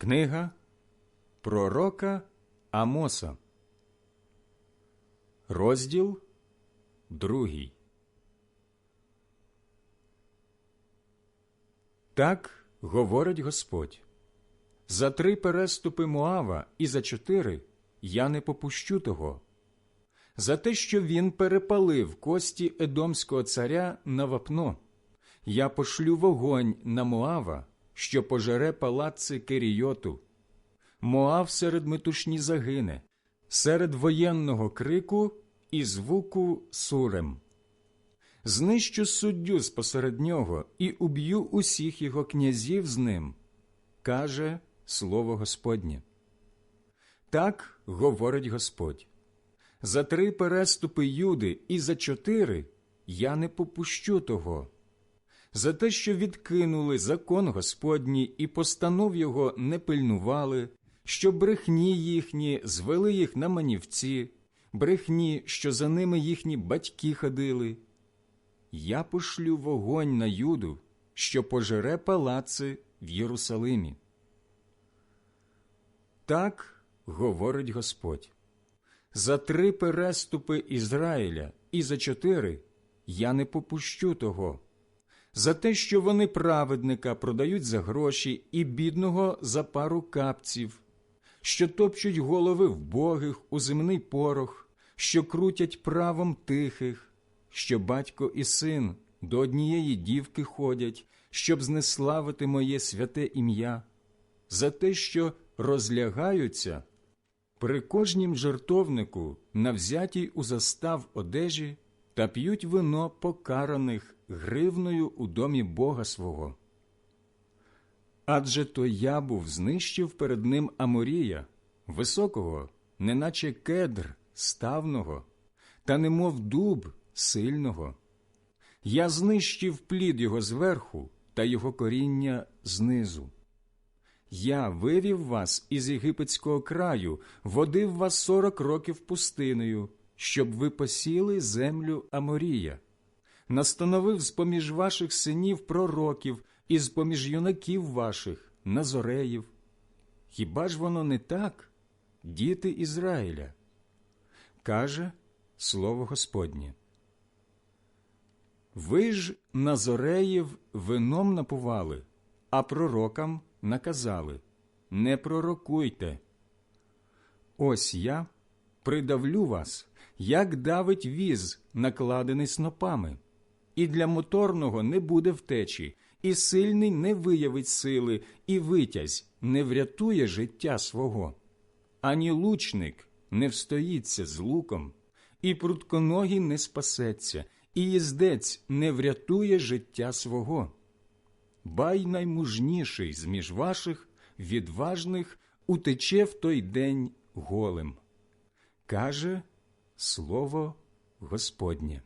Книга Пророка Амоса, розділ другий. Так говорить Господь. За три переступи Моава і за чотири я не попущу того. За те, що він перепалив кості Едомського царя на вапно, я пошлю вогонь на Моава, що пожере палаци Керійоту. Моав серед метушні загине, серед воєнного крику і звуку сурем. Знищу суддю спосеред нього і уб'ю усіх його князів з ним, каже слово Господнє. Так говорить Господь. За три переступи Юди і за чотири я не попущу того. За те, що відкинули закон Господній і постанов його не пильнували, що брехні їхні звели їх на манівці, брехні, що за ними їхні батьки ходили. Я пошлю вогонь на Юду, що пожере палаци в Єрусалимі. Так говорить Господь. За три переступи Ізраїля і за чотири я не попущу того. За те, що вони праведника продають за гроші і бідного за пару капців, що топчуть голови вбогих у земний порох, що крутять правом тихих, що батько і син до однієї дівки ходять, щоб знеславити моє святе ім'я, за те, що розлягаються при кожнім жертовнику на взятій у застав одежі та п'ють вино покараних гривною у домі Бога свого. Адже то я був знищив перед ним Аморія, високого, неначе кедр ставного, та немов дуб сильного. Я знищив плід його зверху та його коріння знизу. Я вивів вас із єгипетського краю, водив вас сорок років пустиною, щоб ви посіли землю Аморія, настановив з поміж ваших синів пророків і з поміж юнаків ваших назореїв. Хіба ж воно не так, діти Ізраїля? Каже слово Господнє. Ви ж назореїв вином напували, а пророкам наказали не пророкуйте. Ось я придавлю вас, як давить віз, накладений снопами, і для моторного не буде втечі, і сильний не виявить сили, і витязь не врятує життя свого, ані лучник не встоїться з луком, і прутконогий не спасеться, і їздець не врятує життя свого. Бай наймужніший з між ваших відважних утече в той день голим. Каже слово Господнє.